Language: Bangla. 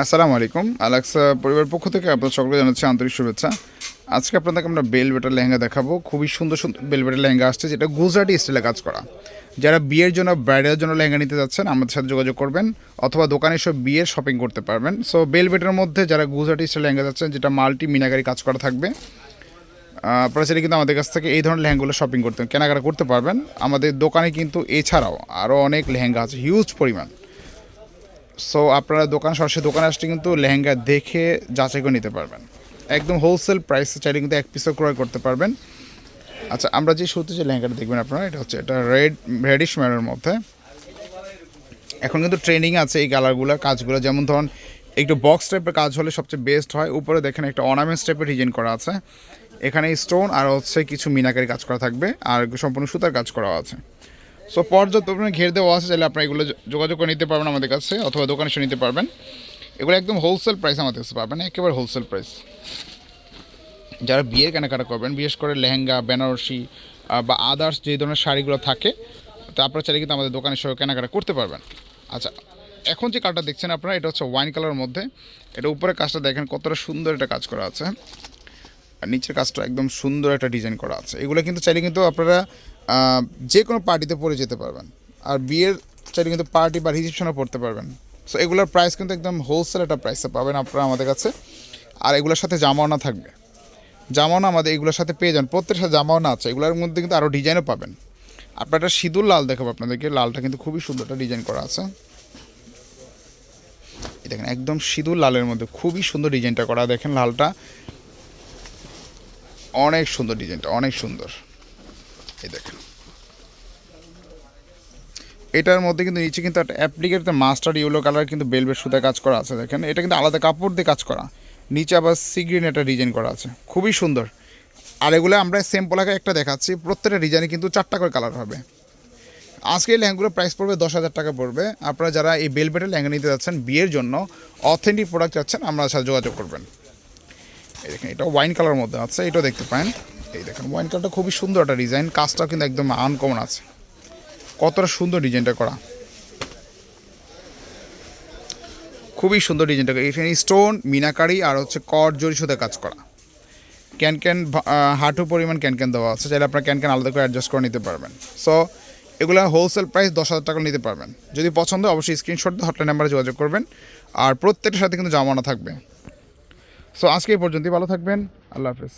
আসসালামু আলাইকুম। আলাক্সা পরিবার পক্ষ থেকে আপনার সকলে জানাচ্ছি আন্তরিক শুভেচ্ছা। আজকে আপনাদেরকে আমরা বেল বেটার লেহেঙ্গা দেখাবো। খুবই সুন্দর সুন্দর বেল বেটার লেহেঙ্গা আসছে, যেটা গুজরাটি স্টাইলে কাজ করা। যারা বিয়ের জন্য ব্রাইডের জন্য লেহেঙ্গা নিতে যাচ্ছেন, আমাদের সাথে যোগাযোগ করবেন অথবা দোকানে এসে বিয়ের শপিং করতে পারবেন। সো বেল বেটার মধ্যে যারা গুজরাটি স্টাইল লেহেঙ্গা যাচ্ছেন, যেটা মাল্টি মিনাকারি কাজ করা থাকবে আপনারা চাইলে কিন্তু আমাদের কাছ থেকে এই ধরনের লেহেঙ্গাগুলো শপিং করতে, কেনাকাটা করতে পারবেন। আমাদের দোকানে কিন্তু এছাড়াও আরও অনেক লেহেঙ্গা আছে হিউজ পরিমাণ। সো আপনারা দোকান, সরাসরি দোকানে আসলে কিন্তু লেহেঙ্গা দেখে যাচাই করে নিতে পারবেন। একদম হোলসেল প্রাইসে চাইলে কিন্তু এক পিসও ক্রয় করতে পারবেন। আচ্ছা আমরা যে শুরুতে যে লেহেঙ্গাটা দেখবেন আপনারা, এটা হচ্ছে এটা রেড রেডিশ ম্যানের মধ্যে। এখন কিন্তু ট্রেনিং আছে এই কালারগুলো কাজগুলো। যেমন ধরুন, একটু বক্স টাইপের কাজ হলে সবচেয়ে বেস্ট হয়। উপরে দেখেন একটা অর্নামেন্টস টাইপের ডিজাইন করা আছে। এখানে স্টোন আর হচ্ছে কিছু মিনাকারি কাজ করা থাকবে। আর সম্পূর্ণ সুতার কাজ করা আছে। সো পর্যাপ্ত ঘের দেওয়া আছে চাইলে আপনারা এগুলো যোগাযোগ করে নিতে পারবেন আমাদের কাছে, অথবা দোকানে এসে নিতে পারবেন। এগুলো একদম হোলসেল প্রাইস আমাদের কাছে পাবেন, একেবারে হোলসেল প্রাইস যারা বিয়ের কেনাকাটা করবেন, বিশেষ করে লেহেঙ্গা, বেনারসি বা আদার্স যে ধরনের শাড়িগুলো থাকে, তো আপনারা চাইলে কিন্তু আমাদের দোকানে সহ কেনাকাটা করতে পারবেন। আচ্ছা এখন যে কালারটা দেখছেন আপনারা, এটা হচ্ছে ওয়াইন কালারের মধ্যে। এটা উপরে কাজটা দেখেন কতটা সুন্দর একটা কাজ করা আছে। আর নিচের কাজটা একদম সুন্দর একটা ডিজাইন করা আছে। এগুলো কিন্তু চাইলে কিন্তু আপনারা যে কোনো পার্টিতে পরে যেতে পারবেন। আর বিয়ের চাইলে কিন্তু পার্টি বা রিসেপশনে পড়তে পারবেন। সো এগুলোর প্রাইস কিন্তু একদম হোলসেল একটা প্রাইসে পাবেন আপনারা আমাদের কাছে। আর এগুলোর সাথে জামাওনা থাকবে। জামাওনা আমাদের এগুলোর সাথে পেয়ে যান। প্রত্যেকের সাথে জামাওনা আছে। এগুলোর মধ্যে কিন্তু আরও ডিজাইনও পাবেন। আপনার একটা সিঁদুর লাল দেখাবো আপনাদেরকে। লালটা কিন্তু খুবই সুন্দর একটা ডিজাইন করা আছে। দেখেন, একদম সিঁদুর লালের মধ্যে খুবই সুন্দর ডিজাইনটা করা। দেখেন লালটা। অনেক সুন্দর ডিজাইনটা, অনেক সুন্দর। এই দেখেন। এটার মধ্যে কিন্তু নিচে কিন্তু একটা অ্যাপ্লিকেট মাস্টার ইয়েলো কালার কিন্তু বেলভেট সুতায় কাজ করা আছে, দেখেন। এটা কিন্তু আলাদা কাপড় দিয়ে কাজ করা। নিচে আবার সিগ্রিন একটা ডিজাইন করা আছে। খুবই সুন্দর। আর এগুলো আমরা সেম পোলাকে একটা দেখাচ্ছি। প্রত্যেকটা ডিজাইনে কিন্তু চারটা করে কালার হবে। আজকে এই লেহেঙ্গুলোর প্রাইস পড়বে দশ হাজার টাকা পড়বে। আপনারা যারা এই বেলভেটের লেহেঙ্গা নিতে যাচ্ছেন, বিয়ের জন্য অথেন্টিক প্রোডাক্ট চাচ্ছেন, আমরা সাথে যোগাযোগ করবেন। এই দেখেন, এটা ওয়াইন কালার মধ্যে আছে, এটাও দেখতে পারেন। এই দেখেন ওয়াইন কালারটা খুবই সুন্দর একটা ডিজাইন কাজটাও কিন্তু একদম আনকমন আছে। কতটা সুন্দর ডিজাইনটা করা। খুবই সুন্দর ডিজাইনটা করা। এখানে স্টোন মিনাকারি আর হচ্ছে কট জরি সুতে কাজ করা। ক্যান ক্যান হাঁটু পরিমাণ ক্যান ক্যান দেওয়া আছে, চাইলে আপনার ক্যান ক্যান আলাদা করে অ্যাডজাস্ট করে নিতে পারবেন। সো এগুলো হোলসেল প্রাইস দশ হাজার টাকা নিতে পারবেন। যদি পছন্দ অবশ্যই স্ক্রিনশট দিয়ে হটলাইন নাম্বারে যোগাযোগ করবেন। আর প্রত্যেকটার সাথে কিন্তু জামানা থাকবে। সো আজকে এই পর্যন্তই, ভালো থাকবেন। আল্লাহ হাফেজ।